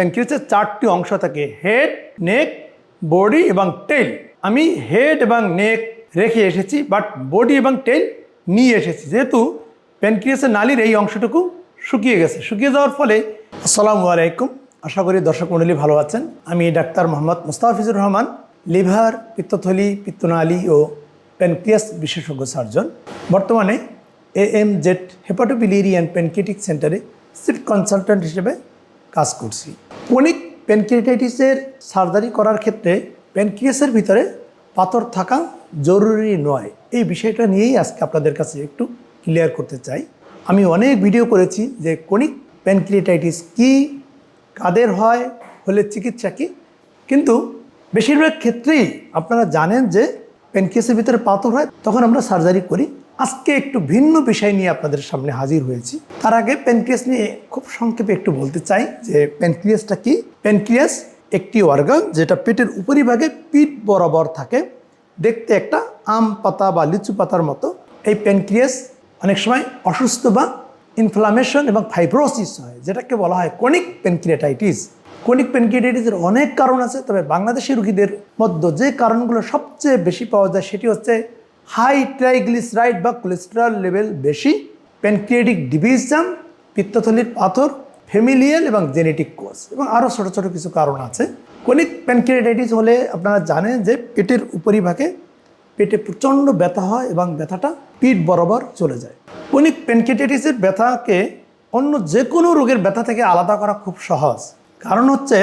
প্যানক্রিয়াসের চারটি অংশ থাকে। হেড নেক বডি এবং টেল আমি হেড এবং নেক রেখে এসেছি বাট বডি এবং টেল নিয়ে এসেছি। যেহেতু প্যানক্রিয়াসের নালীর এই অংশটুকু শুকিয়ে গেছে। শুকিয়ে যাওয়ার ফলে আসসালামু আলাইকুম। আশা করি দর্শক মণ্ডলী ভালো আছেন। আমি ডাক্তার মোহাম্মদ মুস্তাফিজুর রহমান, লিভার, পিত্তথলি, পিত্তনালী ও প্যানক্রিয়াস বিশেষজ্ঞ সার্জন। বর্তমানে A M Z hepatobiliary and pancreatic সেন্টারে সিট কনসালট্যান্ট হিসেবে কাজ করছি। কোনিক প্যানক্রিয়েটাইটিসের সার্জারি করার ক্ষেত্রে প্যানক্রিয়াসের ভিতরে পাথর থাকা জরুরি নয়। এই বিষয়টা নিয়েই আজকে আপনাদের কাছে একটু ক্লিয়ার করতে চাই। আমি অনেক ভিডিও করেছি যে কোনিক প্যানক্রিয়েটাইটিস কি, কাদের হয়, হলে চিকিৎসা কী? কিন্তু বেশিরভাগ ক্ষেত্রেই আপনারা জানেন যে প্যানক্রিয়াসের ভিতরে পাথর হয়, তখন আমরা সার্জারি করি। আজকে একটু ভিন্ন বিষয় নিয়ে আপনাদের সামনে হাজির হয়েছি। তার আগে প্যানক্রিয়াস নিয়ে খুব সংক্ষেপে একটু বলতে চাই যে প্যানক্রিয়াসটা কি? প্যানক্রিয়াস একটি অর্গান যেটা পেটের উপরিভাগে পিঠ বরাবর থাকে। দেখতে একটা আম পাতা বা লিচু পাতার মতো। এই প্যানক্রিয়াস অনেক সময় অসুস্থ বা ইনফ্লামেশন এবং ফাইব্রোসিস হয়, যেটাকে বলা হয় কনিক প্যানক্রিয়েটাইটিস কনিক প্যানক্রিয়েটাইটিসের অনেক কারণ আছে, তবে বাংলাদেশি রুগীদের মধ্যে যে কারণগুলো সবচেয়ে বেশি পাওয়া যায় সেটি হচ্ছে হাই ট্রাইগ্লিসারাইড বা কোলেস্টেরল লেভেল বেশি প্যানক্রিয়েটিক ডিভিশন পিত্তথলির পাথর ফ্যামিলিয়াল এবং জেনেটিক কোর্স এবং আরও ছোটো ছোটো কিছু কারণ আছে। কনিক প্যানক্রিয়েটাইটিস হলে আপনারা জানেন যে পেটের উপরিভাগে পেটে প্রচণ্ড ব্যথা হয় এবং ব্যথাটা পিঠ বরাবর চলে যায়। কনিক প্যানক্রিয়েটাইটিসের ব্যথাকে অন্য যে কোনো রোগের ব্যথা থেকে আলাদা করা খুব সহজ। কারণ হচ্ছে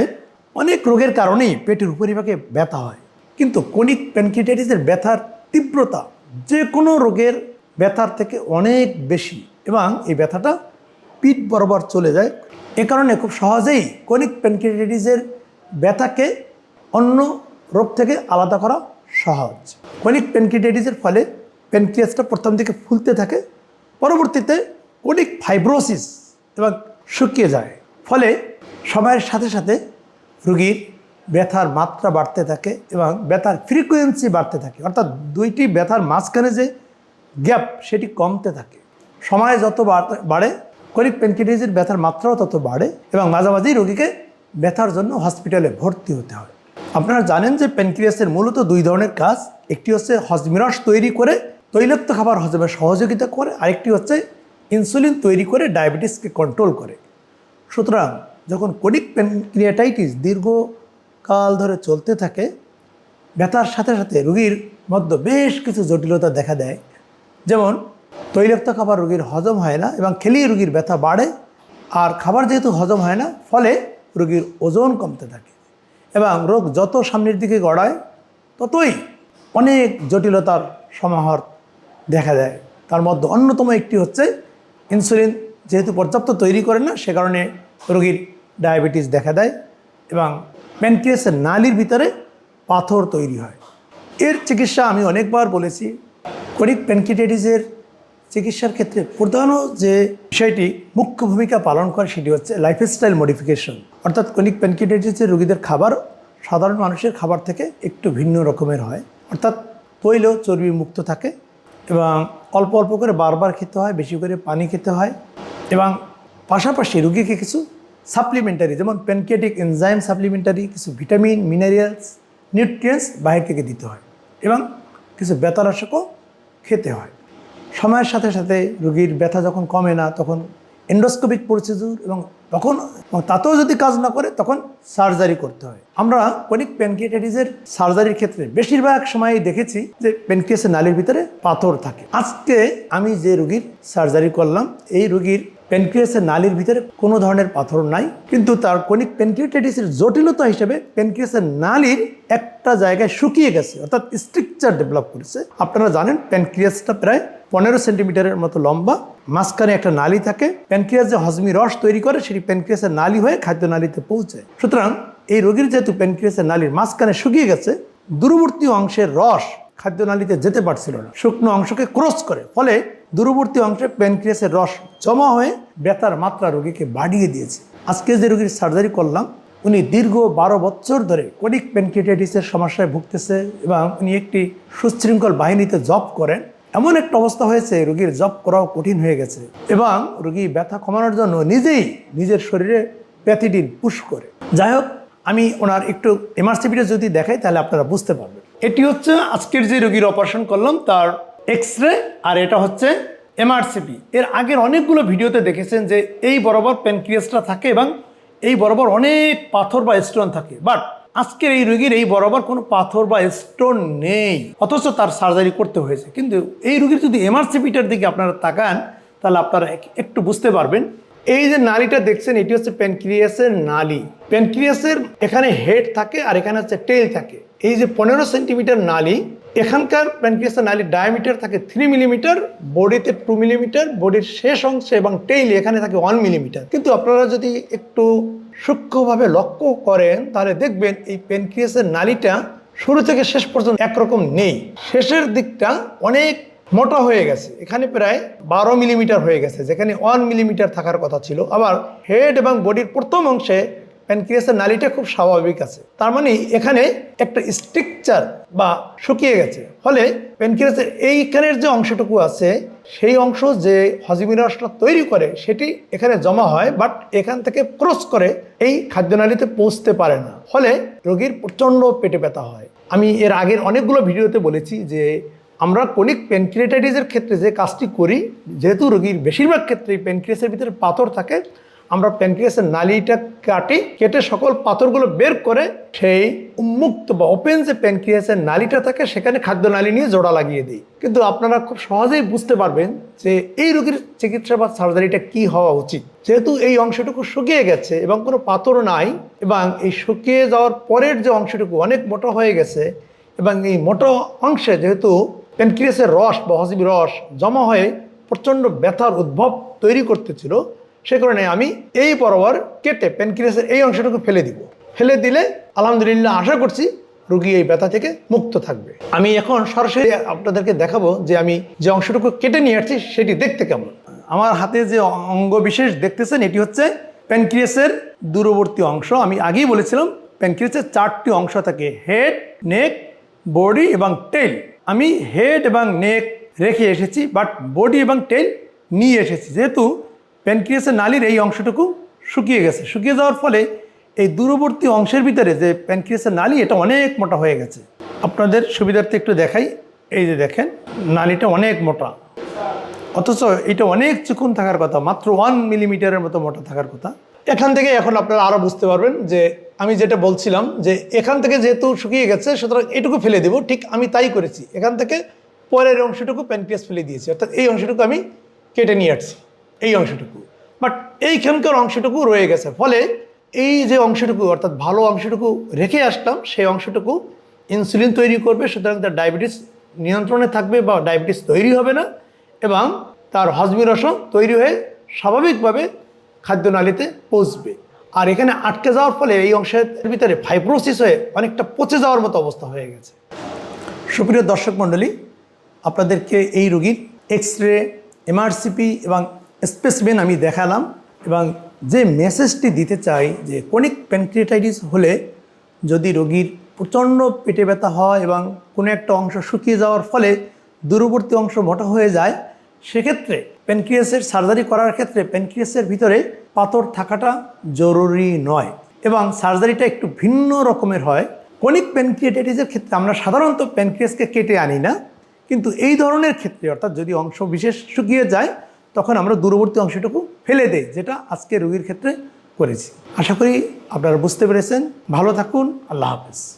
অনেক রোগের কারণেই পেটের উপরিভাগে ব্যথা হয়। কিন্তু কনিক প্যানক্রিয়েটাইটিসের ব্যথার তীব্রতা যে কোনো রোগের ব্যথার থেকে অনেক বেশি এবং এই ব্যথাটা পিঠ বরাবর চলে যায়। এ কারণে খুব সহজেই কনিক প্যানক্রিয়েটাইটিসের ব্যথাকে অন্য রোগ থেকে আলাদা করা সহজ। কনিক প্যানক্রিয়েটাইটিসের ফলে প্যানক্রিয়াসটা প্রথম দিকে ফুলতে থাকে, পরবর্তীতে কনিক ফাইব্রোসিস এবং শুকিয়ে যায়। ফলে সময়ের সাথে সাথে রুগীর ব্যথার মাত্রা বাড়তে থাকে এবং ব্যথার ফ্রিকোয়েন্সি বাড়তে থাকে। অর্থাৎ দুইটি ব্যথার মাঝখানে যে গ্যাপ সেটি কমতে থাকে। সময় যত বাড়ে কনিক প্যানক্রিয়েটাইসের ব্যথার মাত্রাও তত বাড়ে এবং মাঝামাঝি রোগীকে ব্যথার জন্য হসপিটালে ভর্তি হতে হয়। আপনারা জানেন যে প্যানক্রিয়াসের মূলত দুই ধরনের কাজ। একটি হচ্ছে হজমিরস তৈরি করে তৈলাক্ত খাবার হজমে সহযোগিতা করে। আরেকটি হচ্ছে ইনসুলিন তৈরি করে ডায়াবেটিসকে কন্ট্রোল করে। সুতরাং যখন কোনিক প্যানক্রিয়াটাইটিস দীর্ঘকাল ধরে চলতে থাকে, ব্যথার সাথে সাথে রোগীর মধ্যে বেশ কিছু জটিলতা দেখা দেয়। যেমন, তৈলাক্ত খাবার রোগীর হজম হয় না এবং খেলেই রোগীর ব্যথা বাড়ে, আর খাবার যেহেতু হজম হয় না, ফলে রোগীর ওজন কমতে থাকে এবং রোগ যত সামনের দিকে গড়ায়, ততই অনেক জটিলতার সমাহার দেখা দেয়। তার মধ্যে অন্যতম একটি হচ্ছে ইনসুলিন যেহেতু পর্যাপ্ত তৈরি করে না, সে কারণে রোগীর ডায়াবেটিস দেখা দেয় এবং প্যানক্রিয়াসের নালির ভিতরে পাথর তৈরি হয়। এর চিকিৎসা আমি অনেকবার বলেছি। কনিক প্যানক্রিয়েটাইটিসের চিকিৎসার ক্ষেত্রে প্রধান যে বিষয়টি মুখ্য ভূমিকা পালন করে সেটি হচ্ছে লাইফস্টাইল মডিফিকেশন অর্থাৎ কনিক প্যানক্রিয়েটাইটিসের রোগীদের খাবার সাধারণ মানুষের খাবার থেকে একটু ভিন্ন রকমের হয়। অর্থাৎ তৈল, চর্বি মুক্ত থাকে এবং অল্প অল্প করে বারবার খেতে হয়, বেশি করে পানি খেতে হয়। এবং পাশাপাশি রুগীকে কিছু সাপ্লিমেন্টারি যেমন প্যানক্রিয়েটিক এনজাইম সাপ্লিমেন্টারি কিছু ভিটামিন মিনারেলস নিউট্রিয়েন্টস বাইরে থেকে দিতে হয় এবং কিছু ব্যথানাশকও খেতে হয়। সময়ের সাথে সাথে রুগীর ব্যথা যখন কমে না, তখন এন্ডোস্কোপিক প্রসিডিউর এবং তখন তাতেও যদি কাজ না করে, তখন সার্জারি করতে হয়। আমরা কনিক প্যানক্রিয়েটাইটিসের সার্জারির ক্ষেত্রে বেশিরভাগ সময়ই দেখেছি যে প্যানক্রিয়াসের নালীর ভিতরে পাথর থাকে। আজকে আমি যে রুগীর সার্জারি করলাম, এই রোগীর প্যানক্রিয়াসের নালীর ভিতরে কোনো ধরনের পাথর নাই, কিন্তু তার কনিক প্যানক্রিয়েটাইটিসের জটিলতা হিসেবে প্যানক্রিয়াসের নালীর একটা জায়গায় শুকিয়ে গেছে, অর্থাৎ স্ট্রাকচার ডেভেলপ করেছে। আপনারা জানেন প্যানক্রিয়াসটা প্রায় পনেরো সেন্টিমিটারের মতো লম্বা, মাঝখানে একটা নালী থাকে প্যানক্রিয়াস যে হজমি রস তৈরি করে, সেটি প্যানক্রিয়াসের নালী হয়ে খাদ্য নালীতে পৌঁছায়। সুতরাং এই রোগীর যেহেতু প্যানক্রিয়াসের নালীর মাঝখানে শুকিয়ে গেছে, দূরবর্তী অংশের রস খাদ্য নালীতে যেতে পারছিল না, শুকনো অংশকে ক্রস করে, ফলে দূরবর্তী অংশে প্যানক্রিয়াসের রস জমা হয়ে ব্যথার মাত্রা রোগীকে বাড়িয়ে দিয়েছে। আজকে যে রোগীর সার্জারি করলাম, উনি দীর্ঘ বারো বছর ধরে কনিক প্যানক্রিয়েটাইটিসের সমস্যায় ভুগতেছে এবং উনি একটি সুশৃঙ্খল বাহিনীতে জব করেন। এমন একটা অবস্থা হয়েছে, রোগীর জব করাও কঠিন হয়ে গেছে এবং রোগী ব্যথা কমানোর জন্য নিজেই নিজের শরীরে প্যাথিডিন পুশ করে। যাই হোক, আমি ওনার একটু এমআরসিপিটা যদি দেখাই, তাহলে আপনারা বুঝতে পারবেন। এটি হচ্ছে আজকের যে রোগীর অপারেশন করলাম, তার এক্স রে আর এটা হচ্ছে এমআরসিপি এর আগের অনেকগুলো ভিডিওতে দেখেছেন যে এই বরাবর প্যানক্রিয়াসটা থাকে এবং এই বরাবর অনেক পাথর বা স্টোন থাকে। বাট আজকের এই রুগীর এই বরাবর কোনো পাথর বা স্টোন নেই। অথচ তার সার্জারি করতে হয়েছে। কিন্তু এই রুগীর যদি এমআরসিপিটার দিকে আপনারা তাকান, তাহলে আপনারা একটু বুঝতে পারবেন। এই যে নালীটা দেখছেন, এটি হচ্ছে প্যানক্রিয়াসের নালী। প্যানক্রিয়াসের এখানে হেড থাকে আর এখানে হচ্ছে টেল থাকে। এই যে পনেরো সেন্টিমিটার নালী এখানকার প্যানক্রিয়াসের নালীর ডায়ামিটার থাকে থ্রি মিলিমিটার বডিতে টু মিলিমিটার বডির শেষ অংশে এবং টেইল এখানে থাকে ওয়ান মিলিমিটার কিন্তু আপনারা যদি একটু সূক্ষ্মভাবে লক্ষ্য করেন, তাহলে দেখবেন এই প্যানক্রিয়াসের নালীটা শুরু থেকে শেষ পর্যন্ত একরকম নেই। শেষের দিকটা অনেক মোটা হয়ে গেছে। এখানে প্রায় বারো মিলিমিটার হয়ে গেছে, যেখানে ওয়ান মিলিমিটার থাকার কথা ছিল। আবার হেড এবং বডির প্রথম অংশে প্যানক্রিয়াসের নালীটা খুব স্বাভাবিক আছে। তার মানে এখানে একটা স্ট্রাকচার বা শুকিয়ে গেছে। ফলে প্যানক্রিয়াসের এইখানের যে অংশটুকু আছে, সেই অংশ যে হজমিরাসটা তৈরি করে, সেটি এখানে জমা হয়, বাট এখান থেকে ক্রস করে এই খাদ্যনালীতে পৌঁছতে পারে না। ফলে রোগীর প্রচণ্ড পেটে ব্যথা হয়। আমি এর আগের অনেকগুলো ভিডিওতে বলেছি যে আমরা কোনিক প্যানক্রিয়েটাইটিসের ক্ষেত্রে যে কাজটি করি, যেহেতু রোগীর বেশিরভাগ ক্ষেত্রেই প্যানক্রিয়াসের ভিতরে পাথর থাকে আমরা প্যানক্রিয়াসের নালীটা কাটি কেটে সকল পাথরগুলো বের করে সেই উন্মুক্ত বা ওপেন যে প্যানক্রিয়াসের নালীটা থাকে, সেখানে খাদ্য নালী নিয়ে জোড়া লাগিয়ে দিই। কিন্তু আপনারা খুব সহজেই বুঝতে পারবেন যে এই রোগীর চিকিৎসা বা সার্জারিটা কি হওয়া উচিত। যেহেতু এই অংশটুকু শুকিয়ে গেছে এবং কোনো পাথর নাই, এবং এই শুকিয়ে যাওয়ার পরের যে অংশটুকু অনেক মোটা হয়ে গেছে, এবং এই মোটা অংশে যেহেতু প্যানক্রিয়াসের রস বা হসবি রস জমা হয়ে প্রচণ্ড ব্যথার উদ্ভব তৈরি করতেছিল সে কারণে আমি এই বরাবর কেটে প্যানক্রিয়াসের এই অংশটুকু ফেলে দিব। ফেলে দিলে আলহামদুলিল্লাহ আশা করছি রুগী এই ব্যথা থেকে মুক্ত থাকবে। আমি এখন সরাসরি আপনাদেরকে দেখাবো যে আমি যে অংশটুকু কেটে নিয়ে আসছি সেটি দেখতে কেমন। আমার হাতে যে অঙ্গ বিশেষ দেখতেছেন, এটি হচ্ছে প্যানক্রিয়াসের দূরবর্তী অংশ। আমি আগেই বলেছিলাম প্যানক্রিয়াসের চারটি অংশ থাকে হেড নেক বডি এবং টেল আমি হেড এবং নেক রেখে এসেছি বাট বডি এবং টেল নিয়ে এসেছি। যেহেতু প্যানক্রিয়াসের নালির এই অংশটুকু শুকিয়ে গেছে। শুকিয়ে যাওয়ার ফলে এই দূরবর্তী অংশের ভিতরে যে প্যানক্রিয়াসের নালি, এটা অনেক মোটা হয়ে গেছে। আপনাদের সুবিধার্থে একটু দেখাই। এই যে দেখেন, নালিটা অনেক মোটা। অথচ এটা অনেক চিকুন থাকার কথা, মাত্র ওয়ান মিলিমিটারের মতো মোটা থাকার কথা। এখান থেকে এখন আপনারা আরও বুঝতে পারবেন যে আমি যেটা বলছিলাম যে এখান থেকে যেহেতু শুকিয়ে গেছে, সুতরাং এটুকু ফেলে দেবো। ঠিক আমি তাই করেছি। এখান থেকে পরের অংশটুকু প্যানক্রিয়াস ফেলে দিয়েছি। অর্থাৎ এই অংশটুকু আমি কেটে নিয়ে আসছি। এই অংশটুকু। বাট এইখানকার অংশটুকু রয়ে গেছে। ফলে এই যে অংশটুকু, অর্থাৎ ভালো অংশটুকু রেখে আসলাম, সেই অংশটুকু ইনসুলিন তৈরি করবে, সুতরাং তার ডায়াবেটিস নিয়ন্ত্রণে থাকবে বা ডায়াবেটিস তৈরি হবে না, এবং তার হজমি রসম তৈরি হয়ে স্বাভাবিকভাবে খাদ্যনালীতে পৌঁছবে। আর এখানে আটকে যাওয়ার ফলে এই অংশের ভিতরে ফাইব্রোসিস হয়ে অনেকটা পচে যাওয়ার মতো অবস্থা হয়ে গেছে। সুপ্রিয় দর্শক মণ্ডলী, আপনাদেরকে এই রোগীর এক্স রে এমআরসিপি এবং স্পেসমেন আমি দেখালাম এবং যে মেসেজটি দিতে চাই যে কোনিক প্যানক্রিয়েটাইটিস হলে যদি রোগীর প্রচণ্ড পেটে ব্যথা হয় এবং কোনো একটা অংশ শুকিয়ে যাওয়ার ফলে দূরবর্তী অংশ মোটা হয়ে যায়, সেক্ষেত্রে প্যানক্রিয়াসের সার্জারি করার ক্ষেত্রে প্যানক্রিয়াসের ভিতরে পাথর থাকাটা জরুরি নয় এবং সার্জারিটা একটু ভিন্ন রকমের হয়। কনিক প্যানক্রিয়েটাইটিসের ক্ষেত্রে আমরা সাধারণত প্যানক্রিয়াসকে কেটে আনি না, কিন্তু এই ধরনের ক্ষেত্রে, অর্থাৎ যদি অংশ বিশেষ শুকিয়ে যায় তখন আমরা দূরবর্তী অংশটুকু ফেলে দেই, যেটা আজকে রোগীর ক্ষেত্রে করেছি। আশা করি আপনারা বুঝতে পেরেছেন। ভালো থাকুন। আল্লাহ হাফেজ।